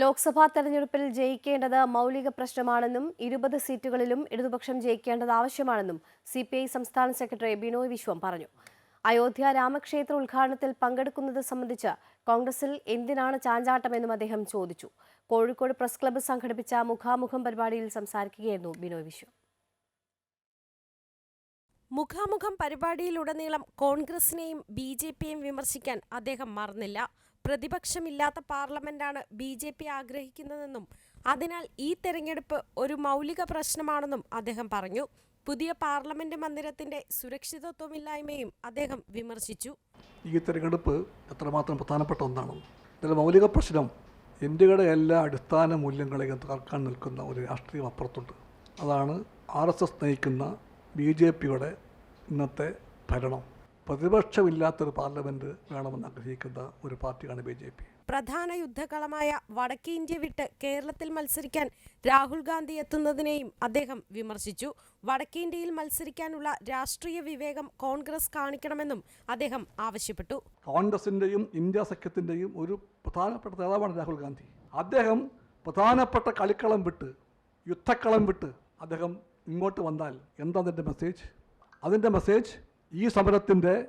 ലോക്സഭാ തെരഞ്ഞെടുപ്പിൽ ജയിക്കേണ്ടത് മൗലിക പ്രശ്നമാണെന്നും ഇരുപത് സീറ്റുകളിലും ഇടതുപക്ഷം ജയിക്കേണ്ടത് ആവശ്യമാണെന്നും സി പി ഐ സംസ്ഥാന സെക്രട്ടറി ബിനോയ് വിശ്വം പറഞ്ഞു. അയോധ്യ രാമക്ഷേത്ര ഉദ്ഘാടനത്തിൽ പങ്കെടുക്കുന്നത് സംബന്ധിച്ച് കോൺഗ്രസിൽ എന്തിനാണ് ചാഞ്ചാട്ടമെന്നും അദ്ദേഹം ചോദിച്ചു. കോഴിക്കോട് പ്രസ് ക്ലബ്ബ് സംഘടിപ്പിച്ച മുഖാമുഖം പരിപാടിയിൽ സംസാരിക്കുകയായിരുന്നു ബിനോയ് വിശ്വം. മുഖാമുഖം പരിപാടിയിലുടനീളം കോൺഗ്രസിനെയും ബി ജെ പിയെയും വിമർശിക്കാൻ അദ്ദേഹം മറന്നില്ല. പ്രതിപക്ഷമില്ലാത്ത പാർലമെന്റാണ് ബി ജെ പി ആഗ്രഹിക്കുന്നതെന്നും അതിനാൽ ഈ തെരഞ്ഞെടുപ്പ് ഒരു മൗലിക പ്രശ്നമാണെന്നും അദ്ദേഹം പറഞ്ഞു. പുതിയ പാർലമെന്റ് മന്ദിരത്തിന്റെ സുരക്ഷിതത്വമില്ലായ്മയും അദ്ദേഹം വിമർശിച്ചു. ഈ തെരഞ്ഞെടുപ്പ് എത്രമാത്രം പ്രധാനപ്പെട്ട ഒന്നാണ്. മൗലിക പ്രശ്നം ഇന്ത്യയുടെ എല്ലാ അടിസ്ഥാന മൂല്യങ്ങളെയും തകർക്കാൻ നിൽക്കുന്ന ഒരു രാഷ്ട്രീയം അപ്പുറത്തുണ്ട്. അതാണ് ആർ എസ് എസ് നയിക്കുന്ന ബി ജെ പിയുടെ ഇന്നത്തെ ഭരണം. പ്രതിപക്ഷമില്ലാത്തൊരു പാർലമെന്റ് വേണമെന്ന് ആഗ്രഹിക്കുന്ന ഒരു പാർട്ടിയാണ് ബി ജെ പി. പ്രധാന യുദ്ധകളമായ വടക്കേ ഇന്ത്യ വിട്ട് കേരളത്തിൽ മത്സരിക്കാൻ രാഹുൽ ഗാന്ധി എത്തുന്നതിനെയും അദ്ദേഹം വിമർശിച്ചു. വടക്കേ ഇന്ത്യയിൽ മത്സരിക്കാനുള്ള രാഷ്ട്രീയ വിവേകം കോൺഗ്രസ് കാണിക്കണമെന്നും അദ്ദേഹം ആവശ്യപ്പെട്ടു. കോൺഗ്രസിന്റെയും ഇന്ത്യ സഖ്യത്തിന്റെയും ഒരു പ്രധാനപ്പെട്ട നേതാവാണ് രാഹുൽ ഗാന്ധി. അദ്ദേഹം പ്രധാനപ്പെട്ട കളിക്കളം വിട്ട് യുദ്ധക്കളം വിട്ട് അദ്ദേഹം ഇങ്ങോട്ട് വന്നാൽ എന്താ അതിന്റെ മെസ്സേജ് അതിന്റെ മെസ്സേജ് ഈ സമരത്തിന്റെ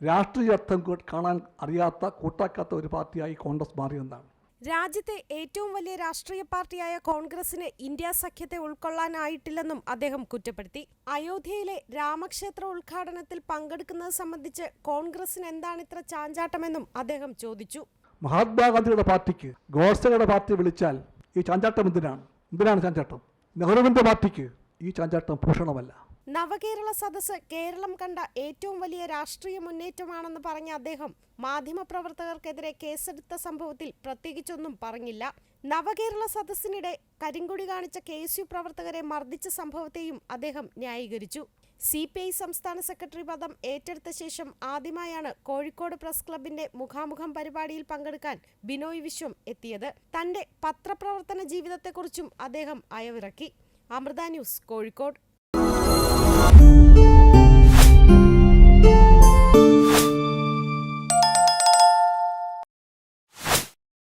രാഷ്ട്രീയ അർത്ഥം കാണാൻ അറിയാത്ത കൂട്ടാക്കാത്ത ഒരു പാർട്ടിയായി കോൺഗ്രസ് മാറിയെന്നാണ്. രാജ്യത്തെ ഏറ്റവും വലിയ രാഷ്ട്രീയ പാർട്ടിയായ കോൺഗ്രസിന് ഇന്ത്യ സഖ്യത്തെ ഉൾക്കൊള്ളാനായിട്ടില്ലെന്നും അദ്ദേഹം കുറ്റപ്പെടുത്തി. അയോധ്യയിലെ രാമക്ഷേത്ര ഉദ്ഘാടനത്തിൽ പങ്കെടുക്കുന്നത് സംബന്ധിച്ച് കോൺഗ്രസിന് എന്താണ് ഇത്ര ചാഞ്ചാട്ടമെന്നും അദ്ദേഹം ചോദിച്ചു. മഹാത്മാഗാന്ധിയുടെ പാർട്ടിക്ക് ഗോഡ്സെയുടെ പാർട്ടി വിളിച്ചാൽ ഈ ചാഞ്ചാട്ടം എന്തിനാണ്? എന്തിനാണ് ചാഞ്ചാട്ടം? നെഹ്റുവിന്റെ പാർട്ടിക്ക് ഈ ചാഞ്ചാട്ടം ഭൂഷണമല്ല. നവകേരള സദസ്സ് കേരളം കണ്ട ഏറ്റവും വലിയ രാഷ്ട്രീയ മുന്നേറ്റമാണെന്ന് പറഞ്ഞ അദ്ദേഹം മാധ്യമപ്രവർത്തകർക്കെതിരെ കേസെടുത്ത സംഭവത്തിൽ പ്രത്യേകിച്ചൊന്നും പറഞ്ഞില്ല. നവകേരള സദസ്സിനിടെ കരിങ്കൊടി കാണിച്ച കെ എസ് യു പ്രവർത്തകരെ മർദ്ദിച്ച സംഭവത്തെയും അദ്ദേഹം ന്യായീകരിച്ചു. സി പി ഐ സംസ്ഥാന സെക്രട്ടറി പദം ഏറ്റെടുത്ത ശേഷം ആദ്യമായാണ് കോഴിക്കോട് പ്രസ് ക്ലബിന്റെ മുഖാമുഖം പരിപാടിയിൽ പങ്കെടുക്കാൻ ബിനോയ് വിശ്വം എത്തിയത്. തന്റെ പത്രപ്രവർത്തന ജീവിതത്തെക്കുറിച്ചും അദ്ദേഹം അയവിറക്കി. അമൃത ന്യൂസ് കോഴിക്കോട്.